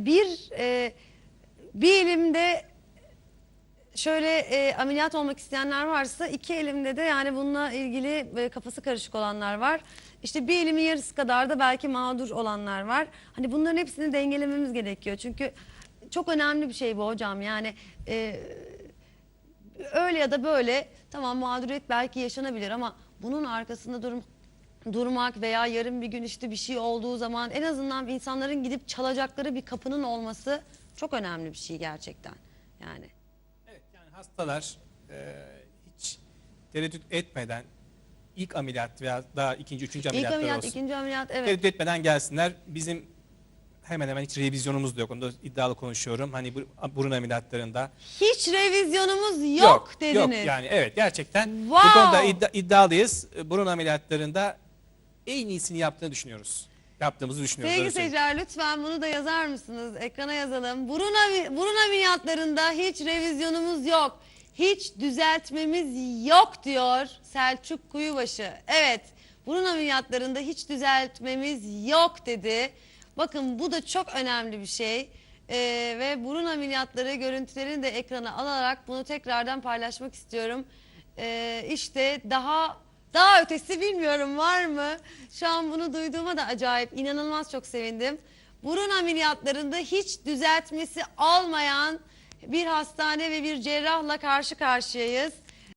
Bir e, bir elimde şöyle e, ameliyat olmak isteyenler varsa iki elimde de yani bununla ilgili e, kafası karışık olanlar var. İşte bir elimin yarısı kadar da belki mağdur olanlar var. Hani bunların hepsini dengelememiz gerekiyor. Çünkü çok önemli bir şey bu hocam. Yani e, öyle ya da böyle tamam mağduriyet belki yaşanabilir ama bunun arkasında durum durmak veya yarın bir gün işte bir şey olduğu zaman en azından insanların gidip çalacakları bir kapının olması çok önemli bir şey gerçekten. Yani Evet yani hastalar e, hiç tereddüt etmeden ilk ameliyat veya daha ikinci, üçüncü ilk ameliyatlar ameliyat, olsun. ikinci ameliyat evet. Tereddüt etmeden gelsinler. Bizim hemen hemen hiç revizyonumuz da yok. Onu da iddialı konuşuyorum. Hani bu- burun ameliyatlarında. Hiç revizyonumuz yok, dediniz. Yok yani evet gerçekten. Wow. Bu konuda iddia- iddialıyız. Burun ameliyatlarında en iyisini yaptığını düşünüyoruz. Yaptığımızı düşünüyoruz. Sevgili öyle söyleyeyim. seyirciler lütfen bunu da yazar mısınız? Ekrana yazalım. Burun, ami- burun ameliyatlarında hiç revizyonumuz yok. Hiç düzeltmemiz yok diyor Selçuk Kuyubaşı. Evet burun ameliyatlarında hiç düzeltmemiz yok dedi. Bakın bu da çok önemli bir şey. Ee, ve burun ameliyatları görüntülerini de ekrana alarak bunu tekrardan paylaşmak istiyorum. Ee, işte daha daha ötesi bilmiyorum var mı? Şu an bunu duyduğuma da acayip inanılmaz çok sevindim. Burun ameliyatlarında hiç düzeltmesi olmayan bir hastane ve bir cerrahla karşı karşıyayız.